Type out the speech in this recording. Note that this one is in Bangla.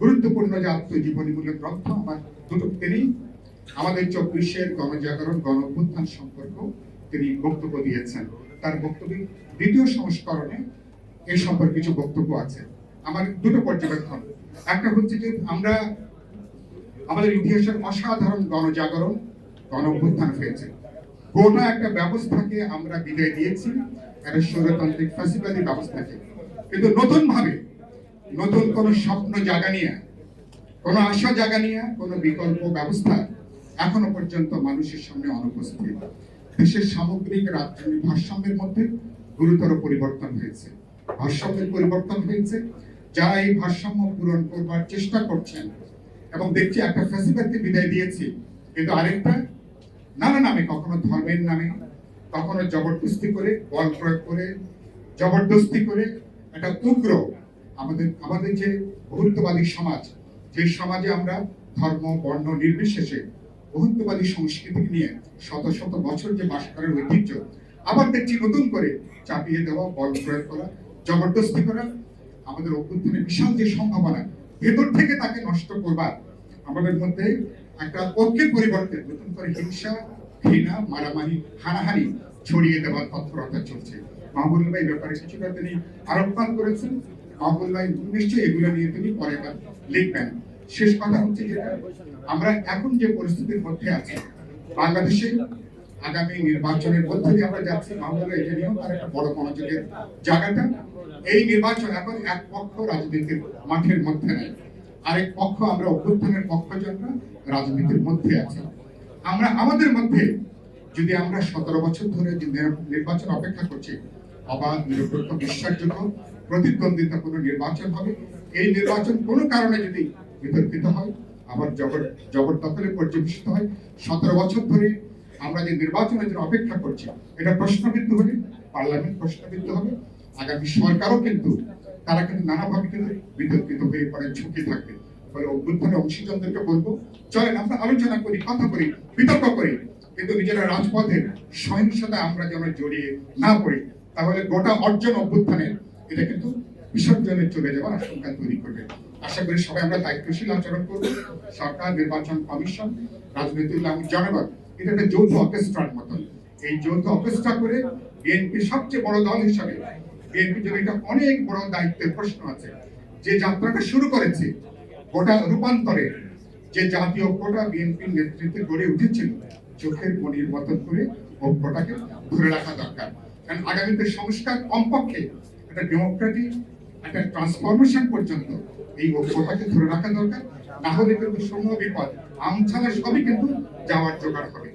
গুরুত্বপূর্ণ যে আত্মজীবনীমূলক গ্রন্থ, আমার দুটো তিনি, আমাদের চব্বিশের গণজাগরণ গণ অভ্যুত্থান সম্পর্ক তিনি বক্তব্য দিয়েছেন। তার বক্তব্যের দ্বিতীয় সংস্করণে এ সম্পর্কে কিছু বক্তব্য আছে। আমার দুটো পর্যবেক্ষণ। একটা হচ্ছে যে আমরা, আমাদের ইতিহাসের অসাধারণ গণজাগরণ গণ অভ্যুত্থান হয়েছে। গোটা একটা ব্যবস্থাকে আমরা বিদায় দিয়েছি একটা স্বৈরতান্ত্রিক ফ্যাসিবাদী ব্যবস্থাকে। কিন্তু নতুন ভাবে নতুন কোন স্বপ্ন জাগা নিয়ে, কোন আশা জাগা নিয়ে, কোন বিকল্প ব্যবস্থা এখনও পর্যন্ত মানুষের সামনে অনুপস্থিত। দেশের সামগ্রিক রাজনৈতিক ভারসাম্যের মধ্যে গুরুতর পরিবর্তন হয়েছে। ভারসাম্যের পরিবর্তন হয়েছে। যারা এই ভারসাম্য পূরণ করবার চেষ্টা করছেন এবং দেখছি একটা ফ্যাসিবাদকে বিদায় দিয়েছি। কিন্তু আরেকটা, নানা নামে, কখনো ধর্মের নামে, কখনো জবরদস্তি করে, বল প্রয়োগ করে, জবরদস্তি করে একটা উগ্র আমাদের আমাদের যে বহুত্ববাদী সমাজ, যে সমাজে আমরা ধর্ম, বর্ণ, নির্বিশেষে বহুত্ববাদী সংস্কৃতি নিয়ে শত শত বছর যে বাস করার ঐতিহ্য, আবার দেখছি নতুন করে চাপিয়ে দেওয়া, বল প্রয়োগ করা, জবরদস্তি করা, আমাদের অভ্যুত্থানের বিশাল যে সম্ভাবনা, ভেতর থেকে তাকে নষ্ট করবার, আমাদের মধ্যে একটা ঐক্যের পরিবর্তে নতুন করে হিংসা, ঘৃণা, মারামারি, হানাহানি ছড়িয়ে দেওয়ার তৎপরতা চলছে। মাহবুল ভাই ব্যাপারে কিছুটা তিনি আরোপমান করেছেন। ভাই নিশ্চয়ই এগুলো নিয়ে তিনি পরে লিখবেন। শেষ কথা হচ্ছে যেটা আমরা এখন যে পরিস্থিতির মধ্যে আছি, বাংলাদেশে আগামী নির্বাচনের মধ্যে দিয়ে আমরা যাচ্ছি এটা নিয়েও তার একটা বড় মনোযোগের জায়গাটা। এই নির্বাচন এখন এক পক্ষ রাজনীতির মাঠের মধ্যে নেই, আরেক পক্ষ আমরা অভ্যুত্থানের পক্ষজনরা রাজনীতির মধ্যে আছি। আমরা আমাদের মধ্যে যদি আমরা সতেরো বছর ধরে যে নির্বাচন অপেক্ষা করছি অবাধ নিরপেক্ষ বিশ্বাসযোগ্য প্রতিদ্বন্দ্বিতা কোনো নির্বাচন হবে। এই নির্বাচন কোনো কারণে যদি বিতর্কিত হয়, আবার জবর জবরদখলে পর্যবেসিত হয়, সতেরো বছর ধরে আমরা যে নির্বাচনের জন্য অপেক্ষা করছি, এটা প্রশ্নবিদ্ধ হলে পার্লামেন্ট প্রশ্নবিদ্ধ হবে। আগামী সরকারও কিন্তু, তারা কিন্তু নানাভাবে কিন্তু বিতর্কিত হয়ে পড়ে, ঝুঁকি থাকবে। ফলে অভ্যুত্থানের অংশীজনদেরকে বলব, চলেন আমরা আলোচনা করি, কথা করি বিতর্ক করি। কিন্তু নিজেরা রাজপথের সহিংসতা আমরা যেন জড়িয়ে না পড়ি তাহলে গোটা অর্জন অভ্যুত্থানের এটা কিন্তু বিসর্জনে চলে যাওয়ার আশঙ্কা তৈরি করবে। আশা করি সবাই আমরা দায়িত্বশীল আচরণ করব। সরকার, নির্বাচন কমিশন, রাজনৈতিক জনগণ, এটা একটা যৌথ অর্কেস্ট্রার মতন। এই যৌথ অর্কেস্ট্রা করে বিএনপি সবচেয়ে বড় দল হিসাবে বিএনপি জন্য এটা অনেক বড় দায়িত্বের প্রশ্ন আছে। যে যাত্রাটা শুরু করেছে, গোটা রূপান্তরে যে জাতীয় ঐক্যটা বিএনপির নেতৃত্বে গড়ে উঠেছিল, চোখের মনির মতন করে ঐক্যটাকে ধরে রাখা দরকার। কারণ আগামীতে সংস্কার কমপক্ষে একটা ডেমোক্রেটিক একটা ট্রান্সফরমেশন পর্যন্ত এই ঐক্যটাকে ধরে রাখা দরকার। না হলে কিন্তু সমূহ বিপদ আমছালা সবই কিন্তু যাওয়ার জোগাড় হবে।